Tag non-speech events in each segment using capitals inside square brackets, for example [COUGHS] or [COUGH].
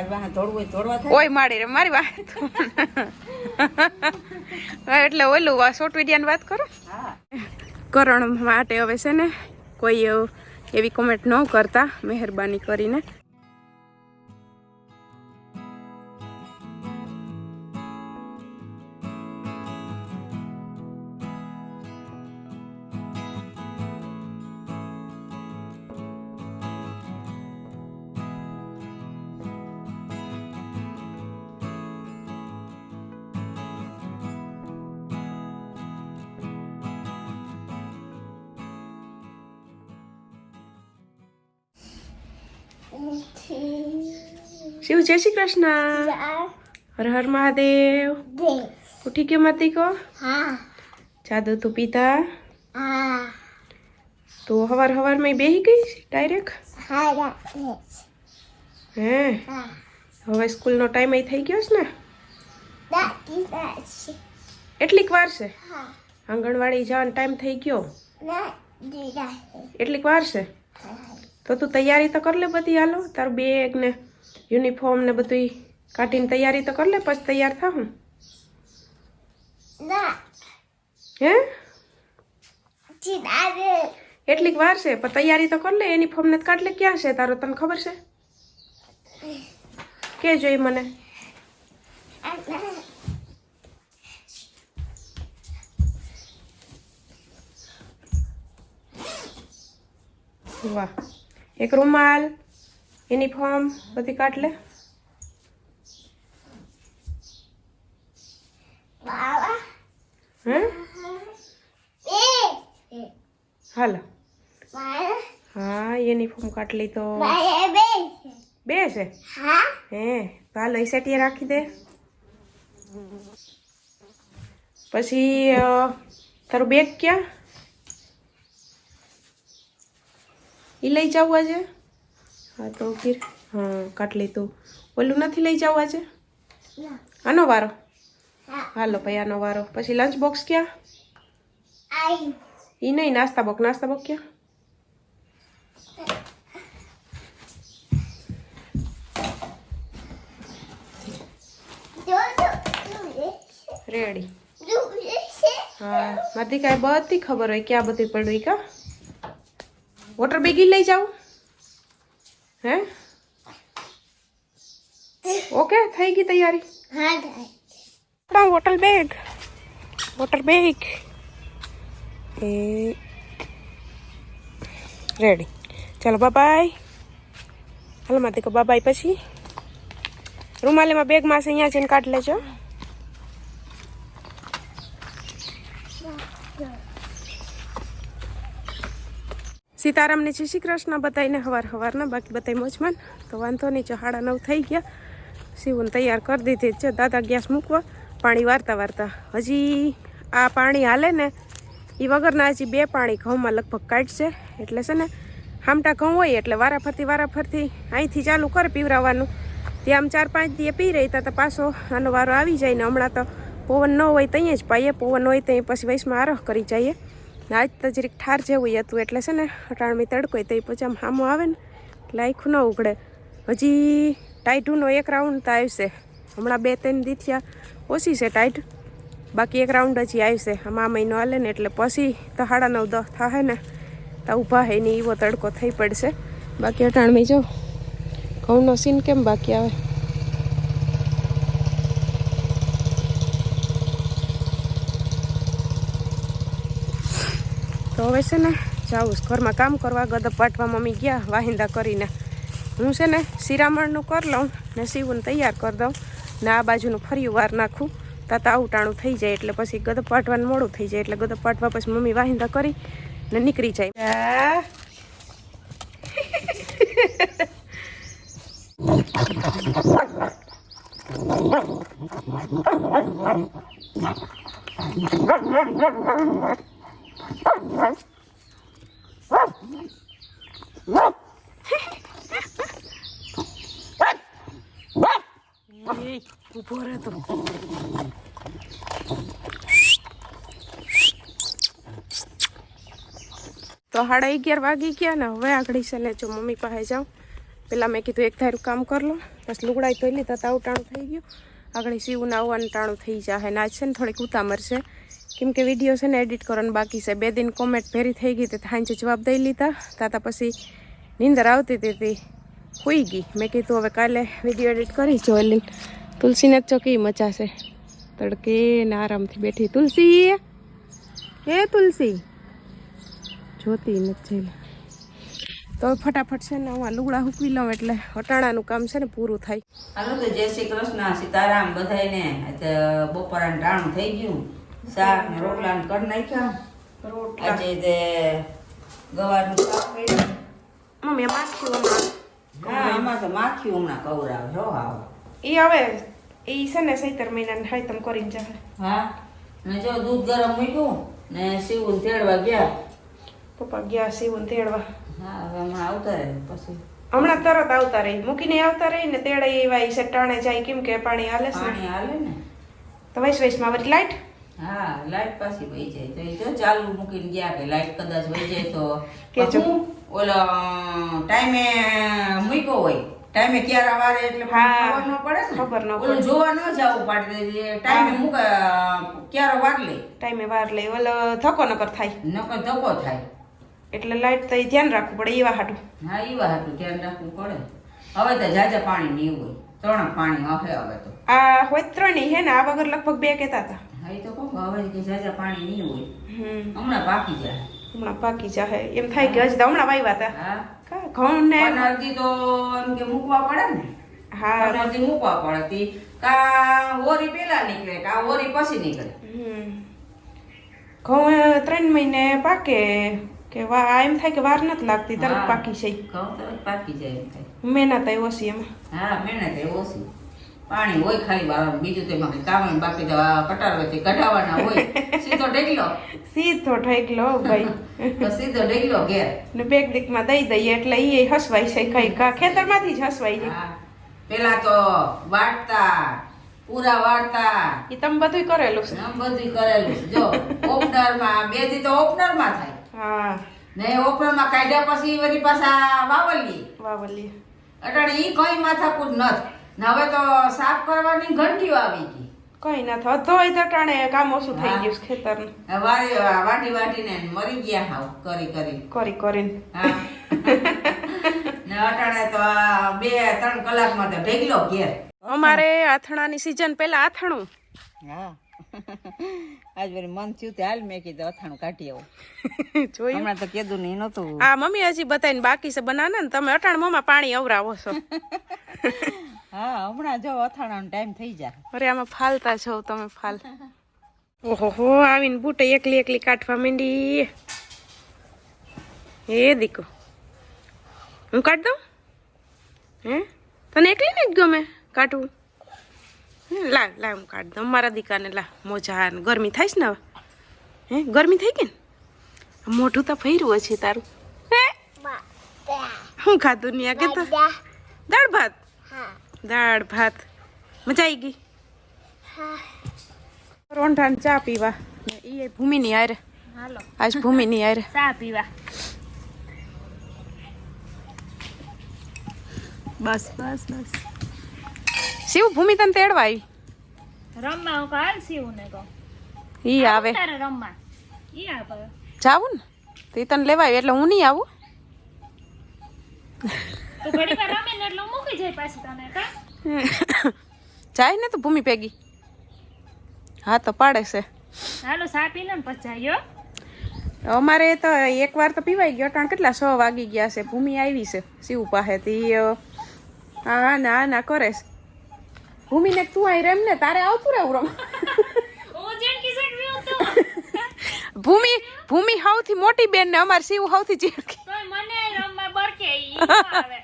મારી વાહ દોડવું હોય દોડવા થાય. ઓય માડી રે મારી વાત એટલે ઓલું આ શોર્ટ વિડિયાની વાત કરો. કરણ માટે હવે છે ને કોઈ એવી કોમેન્ટ ન કરતા મહેરબાની કરીને. શિવ જય શ્રી કૃષ્ણ. હર હર મહાદેવ. ઉઠી ગયો માતી કો? જાદુ તું પીતા તો હવાર હવારમાં બેહી ગઈ ડાયરેક્ટ? હે હવે સ્કૂલનો ટાઈમ થઈ ગયો છે ને? એટલીક વાર છે? આંગણવાડી જવાનો ટાઈમ થઈ ગયો. એટલીક વાર છે? તો તું તૈયારી તો કર લે બધી હાલો. તારું બેગ ને યુનિફોર્મ ને બધું કાઢીને તૈયારી તો કર લે પછી તૈયાર થા હું. હે? એટલીક વાર છે પણ તૈયારી તો કર લે યુનિફોર્મ ને તો કાઢ લે ક્યાં છે તારો તને ખબર છે? કે જોઈ મને? વાહ. એક રૂમાલ યુનિફોર્મ બધી કાઢ લે. હે? હાલો. હા યુનિફોર્મ કાઢ લઈ તો. બે છે. હે. તો હાલો એ સેટીએ રાખી દે. પછી તારું બેગ ક્યાં? એ લઈ જવું આજે? હા તો ગીર હા કાટલી તું. ઓલું નથી લઈ જવું આજે? આનો વારો? હાલો ભાઈ આનો વારો. પછી લંચ બોક્સ ક્યાં? એ નહીં નાસ્તા બોક નાસ્તા બોક ક્યાં? રેડી હા મારી કાંઈ બધી ખબર હોય ક્યાં બધી પડ્યું કા? વોટર બેગી લઈ જાઓ. હે? ઓકે થઈ ગઈ તૈયારી. આપણા વોટર બેગ વોટર બેગ એ રેડી ચાલો બાબાય હાલો માથે બાબાય પછી. રૂમાલીમાં બેગમાં છે અહીંયા જઈને કાઢ લેજો. સીતારામને જય શ્રી કૃષ્ણ. બતાવીને હવાર હવારના, બાકી બતાવી મોજમાન. તો વાંધો નહીં ચહાડા નવ થઈ ગયા. શિવને તૈયાર કરી દીધી છે. દાદા ગેસ મૂકવા. પાણી વારતા વારતા હજી આ પાણી હાલે ને એ વગરના હજી બે પાણી ઘઉંમાં લગભગ કાઢશે. એટલે છે ને, હામટા ઘઉં હોય એટલે વારાફરતી વારાફરતી અહીંથી ચાલુ કરે પીવરાવવાનું ત્યાં આમ ચાર પાંચ દી પી રહી તા પાછો આનો વારો આવી જાય ને હમણાં તો પવન ન હોય ત્યાં જ પાઈએ, પવન હોય ત્યાં પછી વૈશમાં આરોહ કરી જઈએ. આજ તો જરીક ઠાર જેવું હતું એટલે છે ને અટાણમી તડકો હોય તો એ પછી આમ હામો આવે ને એટલે આખું ન ઉઘડે હજી ટાઈટુનો એક રાઉન્ડ તો આવશે હમણાં બે ત્રણ દીથિયા ઓછી છે ટાઈટ બાકી એક રાઉન્ડ હજી આવશે આમાં મહિનો હાલે ને એટલે પછી તો સાડા નવ દસ થાય ને તો ઊભા હે ને એવો તડકો થઈ પડશે. બાકી અટાણમી જો ઘઉંનો સીન કેમ બાકી આવે? તો હવે છે ને જાઉં છું ઘરમાં કામ કરવા ગદપ પાટવા મમ્મી ગયા વાહિંદા કરીને હું છે ને શિરામણનું કરી લઉં ને સીવું તૈયાર કરી દઉં ને આ બાજુનું ફરી વાર નાખું તાતા આવું થઈ જાય એટલે પછી ગદપ પાટવાનું મોડું થઈ જાય એટલે ગદપ પાટવા પછી મમ્મી વાહિંદા કરી ને નીકળી જાય આ. તો સાડા અગિયાર વાગી ગયા ને હવે આગળ છે જો મમ્મી પાસે જાઉં. પહેલાં મેં કીધું એક ધારું કામ કરી લો. બસ લુગડાઈ ધોઈ લીધા, તાવ ટાણું થઈ ગયું. આગળ સીવું આવવાનું ટાણું થઈ જાય ને આજ છે ને થોડીક ઉતામર છે. કેમ કે વીડિયો છે ને એડિટ કરવાનું બાકી છે. બે દિન કોમેન્ટ ભેરી થઈ ગઈ તે સાંજે જવાબ દઈ લીધા. તાતા પછી નીંદર આવતી હતી હોઈ ગઈ. મેં કીધું, હવે કાલે વીડિયો એડિટ કરી જોયેલી તુલસીને જ ચોકી મચાશે તડકે ને આરામથી બેઠી. તુલસી! હે તુલસી! જોતી નથી તો ફટાફટ છે ને હું લુગડા હૂકવી લઉં એટલે અટાણાનું કામ છે ને પૂરું થાય. હાલો તો જય શ્રી કૃષ્ણ, સીતારામ બધાને બપોરાનું ટાણું થઈ ગયું. શાક ને રોટલા ને કરી નાખ્યા. રોટલા. આજે તે ગવારનું શાક કર્યું. મમ્મી માખ્યું હમણાં. હા આમાં તો માખ્યું હમણાં કવરાવ જો આવો એ હવે એ છે ને સૈતર મહિનાને હાયતમ કરીને જાય હા ને જો દૂધ ગરમ મૂક્યું ને સીવું તેડવા ગયા. પપ્પા ગયા સીવું તેડવા. હા હવે હમણાં આવતા રહે પછી. હમણાં તરત આવતા રહી. મૂકીને આવતા રહી ને તેડે એવા ઈ ટાણે જાય કેમ કે પાણી હાલે પાણી હાલે ને. તો વૈશ વૈશમાં વળી લાઈટ હા લાઈટ પાછી વહી જાય. તો એ જો ચાલુ મૂકીને ગયા કે લાઈટ કદાચ વહી જાય તો. કે હું ઓલો ટાઈમે મૂક્યો હોય. ટાઈમે ક્યારે વારે એટલે. ખબર ન પડે ને? ખબર ન ઓલું જોવા ન જવું પડે ટાઈમે મૂક ક્યારે વાર લે. ટાઈમે વાર લે. ઓલો ધક્કો નકર થાય. નકર ધક્કો થાય. એટલે લાઈટ તો ધ્યાન રાખવું પડે એવા હાટું હા એવા હાટું ધ્યાન રાખવું પડે. હવે તો જાજા પાણી નહીં હોય. ત્રણ પાણી હવે હવે તો. આ હોય ત્રણેય હે ને? આ વગર લગભગ બે કહેતા હતા. હા ઈ તો કહું હવે કે જાજા પાણી નહીં હોય. હમ. હમણાં પાકી જાય. હમણાં પાકી જાહે એમ થાય કે હજી હમણાં વાવ્યા હતા. હા. કા ઘઉં ને પનરથી તો એમ કે મૂકવા પડે ને. હા. મૂકવા પડે. તી કા ઓરી પેલા નીકળે કા ઓરી પછી નીકળે. હમ. ઘઉં ત્રણ મહિને પાકે. કે વા એમ થાય કે વાર નથી લાગતી તરત પાકી છે ઘઉં તરત પાકી જાય એમ થાય. મહેનત ઓછી એમાં. હા મહેનત ઓછી પાણી હોય ખાલી બાવાનું બીજું તો એમાં કામ બાકી તો આ વચ્ચે કઢાવવાના હોય. સીધો ઢેકલો સીધો ઠેકલો ભાઈ. તો સીધો ઢેકલો ઘેર. ને બેગ દીકમાં દઈ દઈએ એટલે એ હસવાય છે કઈ. ખેતરમાંથી જ હસવાય છે પેલા તો વાટતા પૂરા વાળતા. એ તમે બધું કરેલું છે. બધું કરેલું છે. જો ઓપનરમાં બે દી તો ઓપનરમાં થાય. હા. ને ઓપનરમાં કાઢ્યા પછી વળી પાછા વાવલી વાવલી અટાણે એ કઈ માથાકૂટ નથી હવે તો સાફ કરવાની ઘંટીઓ આવી ગઈ. કઈ ના થતો હોય તો ટાણે કામ ઓછું થઈ ગયું ખેતર ખેતરનું. વાટી વાટીને મરી ગયા હાવ કરી કરી. કરી કરીને. હા. ને અટાણે તો બે ત્રણ કલાકમાં તો ઢેગલો ઘેર. અમારે આથણાની સિઝન પહેલા આથણું હા. આજ વરી મન થયું તે હાલ મેં કીધું અથાણું કાઢી આવું. [LAUGHS] જોયું? હમણાં તો કીધું નહીં નતું આ મમ્મી હજી બતાવીને બાકી છે. બનાના ને તમે અટાણ મમ્મા પાણી અવરાવો છો. [LAUGHS] હા હમણાં જો અથાણાનો ટાઈમ થઈ જાય. અરે આમાં ફાલતા છો તમે ફાલ. ઓહો આવીને બુટે એકલી એકલી કાઢવા માંડી. હે દીકો હું કાઢ દઉં? હે? તને એકલી ને જ ગમે કાઢવું? હે, લા લાવ હું કાઢ દઉં. મારા દીકાને લા મોજા ગરમી થાય છે ને હવે? હે ગરમી થઈ ગઈ ને? મોઢું તો ફેરવું છે તારું. હે? શું ખાધું ને કે તો દાળ ભાત? દાળ ભાત. મજા આવી ગઈ? રોંઢાને ચા પીવા. ઈ ભૂમિની આરે હાલો. આજ ભૂમિની આરે [LAUGHS] ચા પીવા. બસ બસ બસ. શિવ ભૂમિ તને તેડવા આવી? રમવા હું કાલ શિવ ને કહું. ઈ આવે રમવા. ઈ આવે. જાવું ને? તે તને લેવા આવી એટલે હું નહીં આવું? તું ઘડી વાર રમે ને એટલે મૂકી જાય પાછી તને કા? [COUGHS] જાય ને તો ભૂમિ ભેગી. હા તો પાડે છે. હાલો ચા પી પછી જાયો અમારે તો એક વાર તો પીવાઈ ગયો કારણ કેટલા સો વાગી ગયા છે. ભૂમિ આવી છે શિવ પાસે તી અ, હા ના ના કરે છે. ભૂમિને તું અહીં રેમ ને તારે આવતું રહેવું રમ ભૂમિ ભૂમિ સૌથી મોટી બેન ને અમારે શિવ સૌથી ચીડકી. મને રમવા બરકે [LAUGHS] આવે.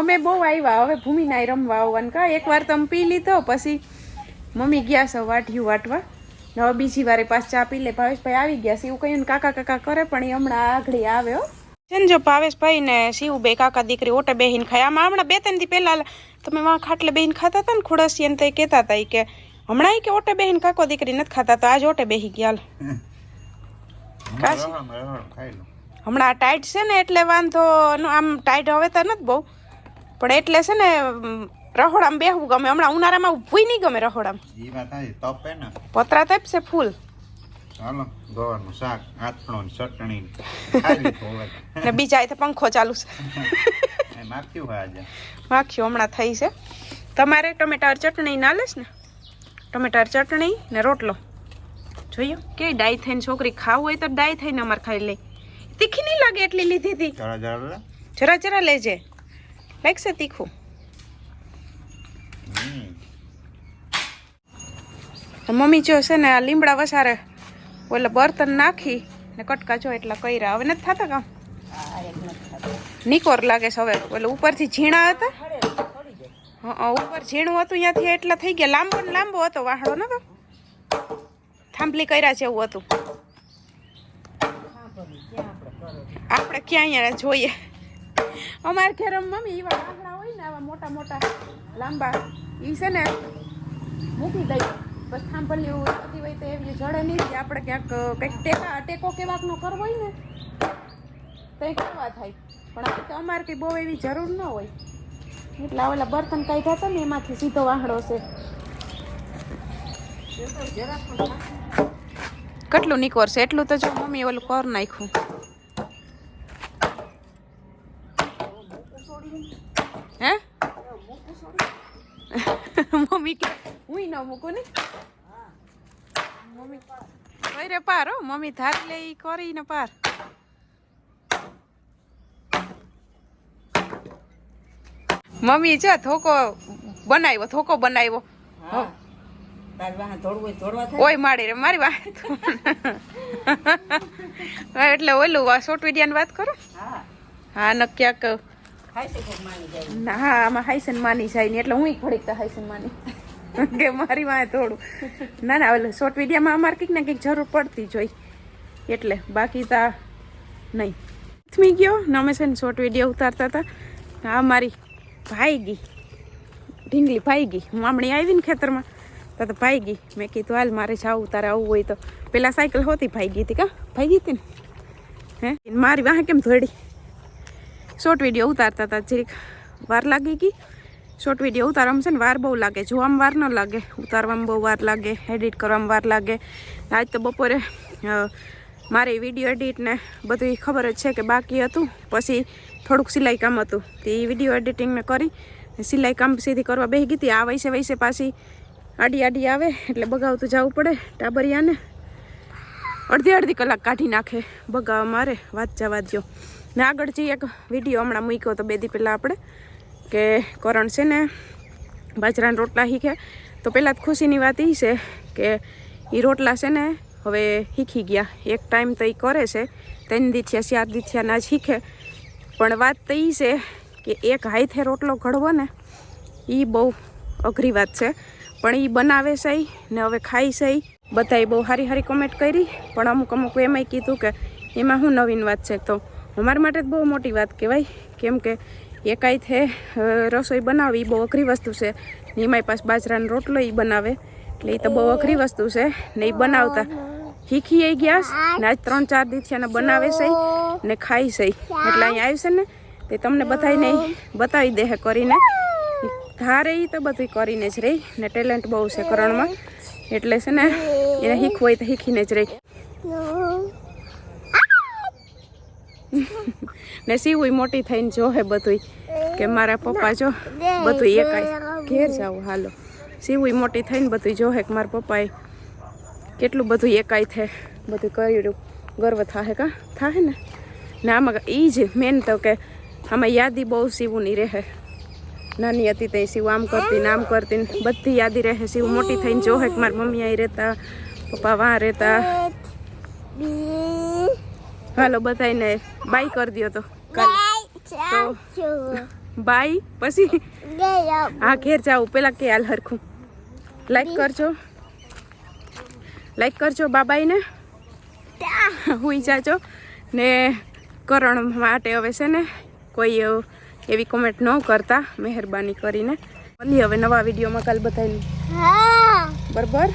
અમે બહુ આવ્યા હવે ભૂમિ ના રમવા આવવાનું. કા એકવાર તમે પી લીધો પછી મમ્મી ગયા છો વાટ્યું વાટવા. હવે બીજી વારે પાછ ચા પી લે. ભાવેશભાઈ આવી ગયા છે એવું કહ્યું ને કાકા કાકા કરે પણ એ હમણાં આગળ આવે હો. છે ને જો ભાવેશભાઈ ને શિવ બે કાકા દીકરી ઓટે બેહીને ખાય. આમાં હમણાં બે ત્રણ દી પહેલા તમે વાં ખાટલે બેહીને ખાતા હતા ને ખુડસી ને તો એ કહેતા હતા કે હમણાં કે ઓટે બેહીને કાકો દીકરી નથી ખાતા તો આજ ઓટે બેહી ગયા. હમણાં ટાઈટ છે ને એટલે વાંધો આમ ટાઈટ હવે તો નથી બહુ. પણ એટલે છે ને રહોડામાં બેહવું ગમે. હમણાં ઉનાળામાં ઊભું નહીં ગમે રહોડામાં. પતરા તપશે ફૂલ. ચાલો ગોળનું શાક આથણો ચટણી ને બીજા એ પંખો ચાલુ છે. માખ્યું આજે. માખ્યું હમણાં થઈ છે. તમારે ટમેટાર ચટણી ના લેશ ને? ટમેટાર ચટણી ને રોટલો. જોયું? કે ડાય થઈને છોકરી ખાવું હોય તો ડાય થઈને અમારે ખાઈ લે. તીખી નહીં લાગે એટલી લીધી હતી જરા જરા લેજે. લાગશે તીખું મમ્મી જો છે ને આ લીમડા વસારે ઓલે બર્તન નાખી ને કટકા જો એટલા કર્યા. હવે નથી થતા કામ? નિકોર લાગે છે હવે. ઓલે ઉપરથી ઝીણા હતા? હા ઉપર ઝીણું હતું ત્યાંથી એટલા થઈ ગયા. લાંબો ને લાંબો હતો વાહડો નતો? થાંભલી કર્યા જેવું હતું. આપણે ક્યાં અહીંયા જોઈએ? અમારે ઘેર મમ્મી એવા લાકડા હોય ને આવા મોટા મોટા લાંબા એ છે ને મૂકી દઈએ બસ થાંભલી થતી હોય તો એવી જડે નહીં કે આપણે ક્યાંક કંઈક ટેકા ટેકો કેવાકનો કરવો હોય ને તો એ કરવા થાય. પણ આ તો અમારે કંઈ બહુ એવી જરૂર ન હોય. એટલે ઓલા બર્તન કાઢ્યા હતા ને એમાંથી સીધો વાહડો છે. કેટલું નીકળશે? એટલું તો જો મમ્મી ઓલું કર નાખ્યું હે મમ્મી કે હું ના મૂકું ને. મમ્મી કઈ રે પાર હો મમ્મી ધાર લે ઈ કરીને પાર. મમ્મી છે થોકો બનાવ્યો થોકો બનાવ્યો. ઓય માડી રે મારી વાત એટલે ઓલું સોટ વિડિયાની વાત કરો? હા. હા ન ક્યાંક ના, હા, આમાં હાઈસન માની જાય ને એટલે હું ઘડીક તો હાઈસન માની. કે મારી વાંહે થોડું. ના ના, ઓલું શોર્ટ વિડીયામાં અમારે કંઈક ને કંઈક જરૂર પડતી જ હોય. એટલે બાકી તા નહીં. થમી ગયો, ને અમે છે ને શોર્ટ વીડિયો ઉતારતા હતા આ મારી ભાઈ ગઈ. ઢીંગલી ભાઈ ગઈ. હું હમણાં આવી ને ખેતરમાં. તો તો ભાઈ ગઈ. મેં કીધું, હાલ મારે જાવું, તારે આવવું હોય તો. પેલા સાયકલ હોતી ભાઈ ગઈ હતી કા? ભાઈ ગઈ હતી ને? હે? મારી વાહ કેમ ધોડી શોર્ટ વીડિયો ઉતારતા હતા. જરીક વાર લાગી ગઈ શોર્ટ વીડિયો ઉતારવામાં છે ને વાર બહુ લાગે. જોવામાં વાર ન લાગે. ઉતારવામાં બહુ વાર લાગે. એડિટ કરવામાં વાર લાગે. આજ તો બપોરે મારે વીડિયો એડિટ ને બધી ખબર જ છે કે બાકી હતું. પછી થોડુંક સિલાઈ કામ હતું. તે વીડિયો એડિટિંગને કરી. સિલાઈ કામ સીધી કરવા બેસી ગઈ. હતી આ વૈસે વૈસે પાછી આડી આડી આવે. એટલે બગાવતું જવું પડે ટાબરિયાને. અડધી અડધી કલાક કાઢી નાખે. બગાવવા મારે. વાત જવા દો ને આગળ જે એક વીડિયો હમણાં મૂક્યો તો બે દી પહેલાં આપણે, કે કરણ છે ને બાજરાના રોટલા શીખે. તો પહેલાં જ ખુશીની વાત એ છે કે એ રોટલા છે ને હવે શીખી ગયા. એક ટાઈમ તો એ કરે છે, ત્રણ દીથિયા ચાર દીથિયા ના શીખે. પણ વાત તો એ છે કે એક હાથે રોટલો ઘડવો ને એ બહુ અઘરી વાત છે. પણ એ બનાવે છે ને હવે ખાઈ છે બધાએ બહુ સારી સારી કોમેન્ટ કરી, પણ અમુક અમુક એમાંય કીધું કે એમાં શું નવીન વાત છે? તો અમારા માટે જ બહુ મોટી વાત કહેવાય. કેમ કે એકાઈ થે રસોઈ બનાવવી એ બહુ અઘરી વસ્તુ છે. ને એમાંય પાસ બાજરાનો રોટલો એ બનાવે. એટલે એ તો બહુ અઘરી વસ્તુ છે. ને એ બનાવતા. શીખી ગયા ને આજ ત્રણ ચાર દિવસ એને બનાવે છે ને ખાઈ છે એટલે અહીંયા આવશે ને, તે તમને બધાને બતાવી દેહે કરીને. ધારે એ તો બધું કરીને જ રહી ને ટેલેન્ટ બહુ છે કરણમાં એટલે છે ને, એને શીખવું હોય તો શીખીને જ રહી ને સીવું મોટી થઈને જોહે બધું કે મારા પપ્પા જો બધું એકાય. ઘેર જાવ હાલો. સીવું મોટી થઈને બધું જોહે કે મારા પપ્પાએ કેટલું બધું એકાય થે. બધું કર્યું. ગર્વ થાહે કા? થાહે ને? ને આમાં એ જ મેન તો કે આમાં યાદી બહુ સીવુંની રહે. નાની હતી તે શિવ આમ કરતી ને આમ કરતી બધી યાદી રહે. શિવ મોટી થઈને જોહે કે મારી મમ્મી અહીં રહેતા, પપ્પા વાં રહેતા. હાલો બધાને બાય કરી દો તો. તો બાય પછી હા ઘેર જાવ પેલા કે હાલ હરખું. લાઈક કરજો. લાઈક કરજો બાબાઈને. હુઈ જાજો. ને કરણ માટે હવે છે ને કોઈ એવી કોમેન્ટ ન કરતા. મહેરબાની કરીને. હવે નવા વિડીયોમાં કાલ બધાને બરાબર?